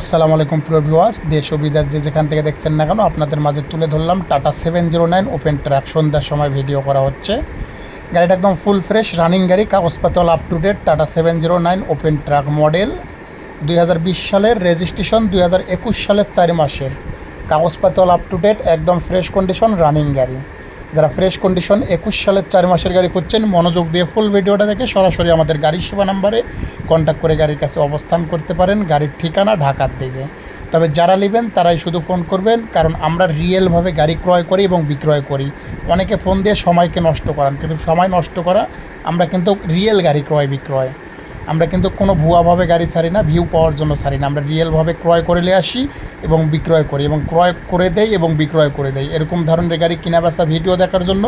আসসালামু আলাইকুম প্রিয় ভিওয়ার্স দেশ ও বিদেশ যে যেখান থেকে দেখছেন না কেন, আপনাদের মাঝে তুলে ধরলাম Tata seven zero nine open track সন্ধ্যার সময় ভিডিও করা হচ্ছে। গাড়িটা একদম ফুল ফ্রেশ রানিং গাড়ি কাগজপাতল up to date Tata seven zero nine open track model দুই হাজার বিশ সালের রেজিস্ট্রেশন দুই হাজার একুশ সালের চার মাসের। কাগজপাতল আপ টু ডেট একদম ফ্রেশ কন্ডিশন রানিং গাড়ি। যারা ফ্রেশ কন্ডিশন একুশ সালের চার মাসের গাড়ি খুঁজছেন, মনোযোগ দিয়ে ফুল ভিডিওটা দেখে সরাসরি আমাদের গাড়ি সেবা নাম্বারে কন্ট্যাক্ট করে গাড়ির কাছে অবস্থান করতে পারেন। গাড়ির ঠিকানা ঢাকার দিকে। তবে যারা নেবেন, তারাই শুধু ফোন করবেন, কারণ আমরা রিয়েলভাবে গাড়ি ক্রয় করি এবং বিক্রয় করি। অনেকে ফোন দিয়ে সময়কে নষ্ট করান, কিন্তু সময় নষ্ট করা, আমরা কিন্তু রিয়েল গাড়ি ক্রয় বিক্রয় আমরা কিন্তু কোনো ভুয়াভাবে গাড়ি ছাড়ি না ভিউ পাওয়ার জন্য ছাড়ি না। আমরা রিয়েলভাবে ক্রয় করে নিয়ে আসি এবং বিক্রয় করি এবং ক্রয় করে দেই এবং বিক্রয় করে দেই। এরকম ধরনের গাড়ি কিনা বেচা ভিডিও দেখার জন্য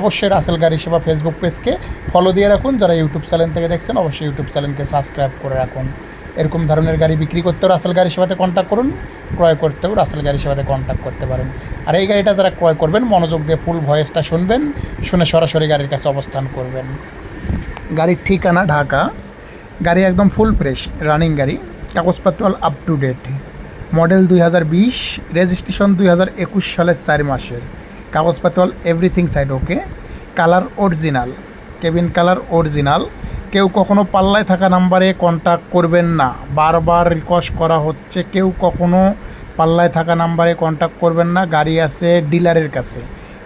অবশ্যই রাসেল গাড়ি সেবা ফেসবুক পেজকে ফলো দিয়ে রাখুন। যারা ইউটিউব চ্যানেল থেকে দেখছেন, অবশ্যই ইউটিউব চ্যানেলকে সাবস্ক্রাইব করে রাখুন। এরকম ধরনের গাড়ি বিক্রি করতেও রাসেল গাড়ি সেবাতে কন্ট্যাক্ট করুন, ক্রয় করতেও রাসেল গাড়ি সেবাতে কন্ট্যাক্ট করতে পারেন। আর এই গাড়িটা যারা ক্রয় করবেন, মনোযোগ দিয়ে ফুল ভয়েসটা শুনবেন, শুনে সরাসরি গাড়ির কাছে অবস্থান করবেন। গাড়ির ঠিকানা ঢাকা। গাড়ি একদম ফুল ফ্রেশ রানিং গাড়ি, কাগজপত্র আপ টু ডেট মডেল দুই হাজার বিশ রেজিস্ট্রেশন দুই হাজার একুশ সালের চার মাসের। কাগজপত্র everything side okay colour original cabin colour original কেউ কখনো পাল্লায় থাকা নাম্বারে কন্ট্যাক্ট করবেন না। বারবার রিকোয়েস্ট করা হচ্ছে, কেউ কখনো পাল্লায় থাকা নাম্বারে কন্ট্যাক্ট করবেন না। গাড়ি আছে ডিলারের কাছে।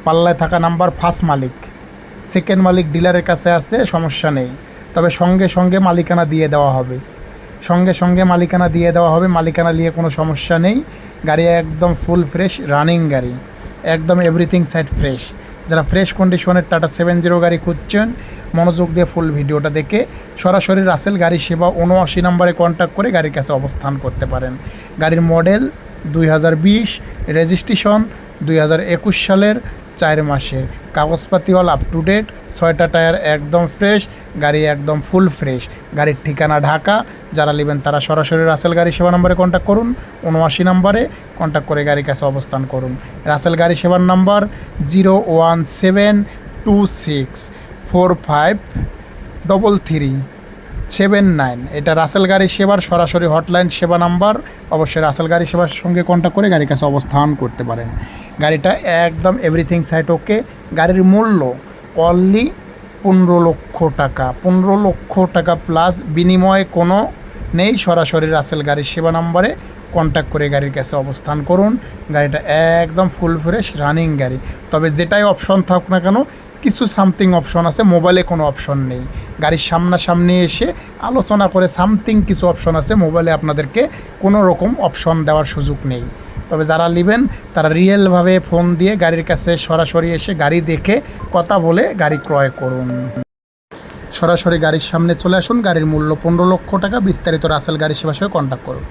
পাল্লায় থাকা নাম্বার ফার্স্ট মালিক। সেকেন্ড মালিক ডিলারের কাছে আছে, সমস্যা নেই। তবে সঙ্গে সঙ্গে মালিকানা দিয়ে দেওয়া হবে। সঙ্গে সঙ্গে মালিকানা দিয়ে দেওয়া হবে। মালিকানা নিয়ে কোনো সমস্যা নেই। গাড়ি একদম ফুল ফ্রেশ, রানিং গাড়ি। একদম এভরিথিং সাইড ফ্রেশ যারা ফ্রেশ কন্ডিশনের টাটা সেভেন জিরো গাড়ি খুঁজছেন, মনোযোগ দিয়ে ফুল ভিডিওটা দেখে সরাসরি রাসেল গাড়ি সেবা উনআশি নম্বরে কন্ট্যাক্ট করে গাড়ির কাছে অবস্থান করতে পারেন। গাড়ির মডেল দুই হাজার বিশ রেজিস্ট্রেশন দুই হাজার একুশ সালের চার মাসের। কাগজপাতি অল আপ টু ডেট ছয়টা টায়ার একদম ফ্রেশ গাড়ি একদম ফুল ফ্রেশ গাড়ির ঠিকানা ঢাকা, যারা নেবেন তারা সরাসরি রাসেল গাড়ি সেবা নম্বরে কন্ট্যাক্ট করুন, উনআশি নম্বরে কন্ট্যাক্ট করে গাড়ির কাছে অবস্থান করুন। রাসেল গাড়ি সেবার number zero one seven two six four five double three seven nine. এটা রাসেল গাড়ি সেবার সরাসরি হটলাইন সেবা নাম্বার। অবশ্যই রাসেল গাড়ি সেবার সঙ্গে কন্ট্যাক্ট করে গাড়ির কাছে অবস্থান করতে পারেন। গাড়িটা একদম এভরিথিং সাইট ওকে গাড়ির মূল্য অনলি পনেরো লক্ষ টাকা। পনেরো লক্ষ টাকা প্লাস বিনিময়ে কোনো নেই, সরাসরি রাসেল গাড়ির সেবা নাম্বারে কন্ট্যাক্ট করে গাড়ির কাছে অবস্থান করুন। গাড়িটা একদম ফুল ফ্রেশ রানিং গাড়ি। তবে যেটাই অপশন থাকুক না কেন কিছু সামথিং অপশন আছে, মোবাইলে কোনো অপশন নেই। গাড়ির সামনাসামনি এসে আলোচনা করে সামথিং কিছু অপশন আছে, মোবাইলে আপনাদেরকে কোনো রকম অপশন দেওয়ার সুযোগ নেই। তবে যারা নেবেন, তারা রিয়েলভাবে ফোন দিয়ে গাড়ির কাছে সরাসরি এসে গাড়ি দেখে কথা বলে গাড়ি ক্রয় করুন। সরাসরি গাড়ির সামনে চলে আসুন, গাড়ির মূল্য পনেরো লক্ষ টাকা, বিস্তারিত রাসেল গাড়ি সেবা সঙ্গে কন্ট্যাক্ট করুন।